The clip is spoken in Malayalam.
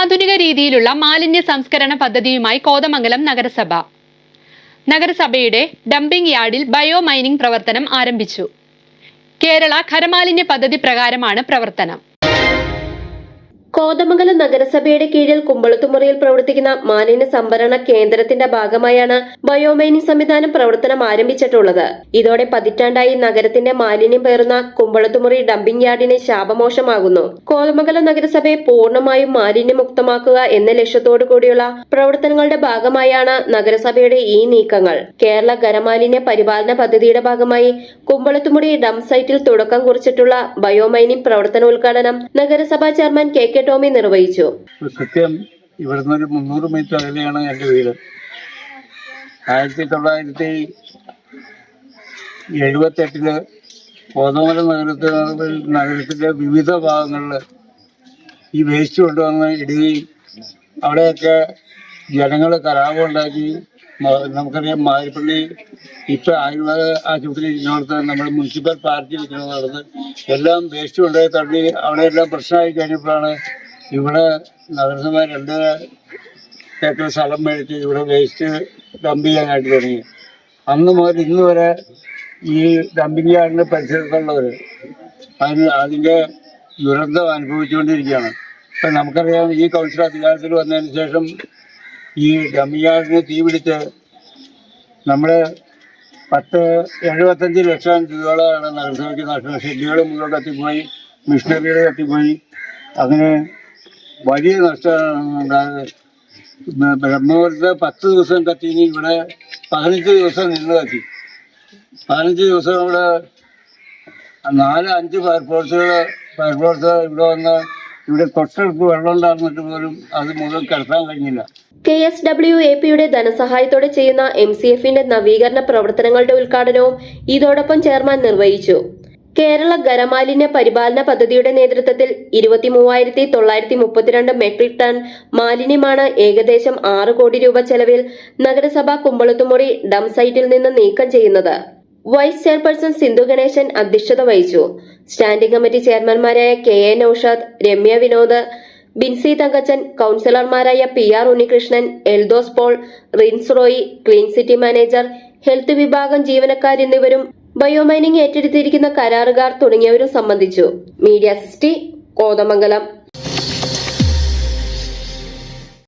ആധുനിക രീതിയിലുള്ള മാലിന്യ സംസ്കരണ പദ്ധതിയുമായി കോതമംഗലം നഗരസഭ. നഗരസഭയുടെ ഡംപിംഗ് യാർഡിൽ ബയോ മൈനിംഗ് പ്രവർത്തനം ആരംഭിച്ചു. കേരള ഖരമാലിന്യ പദ്ധതി പ്രകാരമാണ് പ്രവർത്തനം. കോതമംഗലം നഗരസഭയുടെ കീഴിൽ കുമ്പളത്തുമുറിയിൽ പ്രവർത്തിക്കുന്ന മാലിന്യ സംഭരണ കേന്ദ്രത്തിന്റെ ഭാഗമായാണ് ബയോമൈനിങ് സംവിധാനം പ്രവർത്തനം ആരംഭിച്ചിട്ടുള്ളത്. ഇതോടെ പതിറ്റാണ്ടായി നഗരത്തിന്റെ മാലിന്യം പേറുന്ന കുമ്പളത്തുമുറി ഡംപിംഗ് യാർഡിന് ശാപമോശമാകുന്നു കോതമംഗലം നഗരസഭയെ പൂർണമായും മാലിന്യമുക്തമാക്കുക എന്ന ലക്ഷ്യത്തോടു കൂടിയുള്ള പ്രവർത്തനങ്ങളുടെ ഭാഗമായാണ് നഗരസഭയുടെ ഈ നീക്കങ്ങൾ. കേരള ഖരമാലിന്യ പരിപാലന പദ്ധതിയുടെ ഭാഗമായി കുമ്പളത്തുമുറി ഡം സൈറ്റിൽ തുടക്കം കുറിച്ചിട്ടുള്ള ബയോമൈനിങ് പ്രവർത്തനോദ്ഘാടനം നഗരസഭാ ചെയർമാൻ കെ കെ ടോമി നിർവഹിച്ചു. സത്യം ഇവിടുന്ന് ഒരു മുന്നൂറ് മീറ്റർ അകലെയാണ് എന്റെ വീട്. ആയിരത്തി തൊള്ളായിരത്തി എഴുപത്തെട്ടിൽ കോതമല നഗരത്തിൽ നഗരത്തിലെ വിവിധ ഭാഗങ്ങളിൽ ഈ വേസ്റ്റ് കൊണ്ടുവന്ന് ഇടുകയും അവിടെയൊക്കെ ജനങ്ങൾ കലാപമുണ്ടാക്കി നമുക്കറിയാം മാരിപ്പള്ളി ഇപ്പൊ ആയുർവേദ ആശുപത്രി ഇരിക്കുന്നിടത്ത് നമ്മുടെ മുനിസിപ്പൽ പാർട്ടി ഇരിക്കുന്നിടത്ത് എല്ലാം വേസ്റ്റ് കൊണ്ടുപോയി തള്ളി അവിടെ എല്ലാം പ്രശ്നമായി കഴിഞ്ഞപ്പോഴാണ് ഇവിടെ നഗരസഭ രണ്ട് ഏക്കർ സ്ഥലം മേടിച്ച് ഇവിടെ വേസ്റ്റ് ഡംപ് ചെയ്യാനായിട്ട് തുടങ്ങി. അന്ന് മുതൽ ഇന്ന് വരെ ഈ ഡംപിങ് യാർഡിന്റെ പരിസരത്തുള്ളവർ അതിന് അതിന്റെ ദുരന്തം അനുഭവിച്ചുകൊണ്ടിരിക്കുകയാണ്. ഇപ്പം നമുക്കറിയാം ഈ കൗൺസിൽ അധികാരത്തിൽ വന്നതിന് ശേഷം ഈ യാർഡിന് തീ പിടിച്ച് നമ്മൾ പത്ത് എഴുപത്തഞ്ച് ലക്ഷം രൂപകളാണ് നഗരസഭയ്ക്ക് നഷ്ടം. ഷെഡ്യൂൾ മുന്നോട്ട് എത്തിപ്പോയി മിഷനറികൾ എത്തിപ്പോയി. അങ്ങനെ വലിയ നഷ്ടമാണ് ഉണ്ടായത്. ബ്രഹ്മപുരത്ത് പത്ത് ദിവസം കത്തിനി ഇവിടെ പതിനഞ്ച് ദിവസം നിന്ന് കത്തി. പതിനഞ്ച് ദിവസം ഇവിടെ നാല് അഞ്ച് ഫയർഫോഴ്സുകൾ ഫയർഫോഴ്സ് ഇവിടെ വന്ന് ഇവിടെ തൊട്ടടുത്ത് വെള്ളം ഉണ്ടായിരുന്നിട്ട് പോലും അത് മുഴുവൻ കഴിഞ്ഞില്ല. കെ എസ് ഡബ്ല്യു എ പിയുടെ ധനസഹായത്തോടെ ചെയ്യുന്ന എം സി എഫിന്റെ നവീകരണ പ്രവർത്തനങ്ങളുടെ ഉദ്ഘാടനവും ഇതോടൊപ്പം ചെയർമാൻ നിർവഹിച്ചു. കേരള ഖരമാലിന്യ പരിപാലന പദ്ധതിയുടെ നേതൃത്വത്തിൽ ഇരുപത്തി മൂവായിരത്തി തൊള്ളായിരത്തി മുപ്പത്തിരണ്ട് മെട്രിക് ടൺ മാലിന്യമാണ് ഏകദേശം ആറ് കോടി രൂപ ചെലവിൽ നഗരസഭ കുമ്പളത്തുമുറി ഡം സൈറ്റിൽ നിന്ന് നീക്കം ചെയ്യുന്നത്. വൈസ് ചെയർപേഴ്സൺ സിന്ധു ഗണേശൻ അധ്യക്ഷത വഹിച്ചു. സ്റ്റാൻഡിംഗ് കമ്മിറ്റി ചെയർമാൻമാരായ K A Naushad Ramya Vinod Binsy Thankachan കൌൺസിലർമാരായ P R Unnikrishnan Eldhose Paul Rins Roy clean city manager health വിഭാഗം ജീവനക്കാർ എന്നിവരും ബയോമൈനിങ് ഏറ്റെടുത്തിരിക്കുന്ന കരാറുകാർ തുടങ്ങിയവരും സംബന്ധിച്ചു. മീഡിയ സിസ്റ്റി കോതമംഗലം.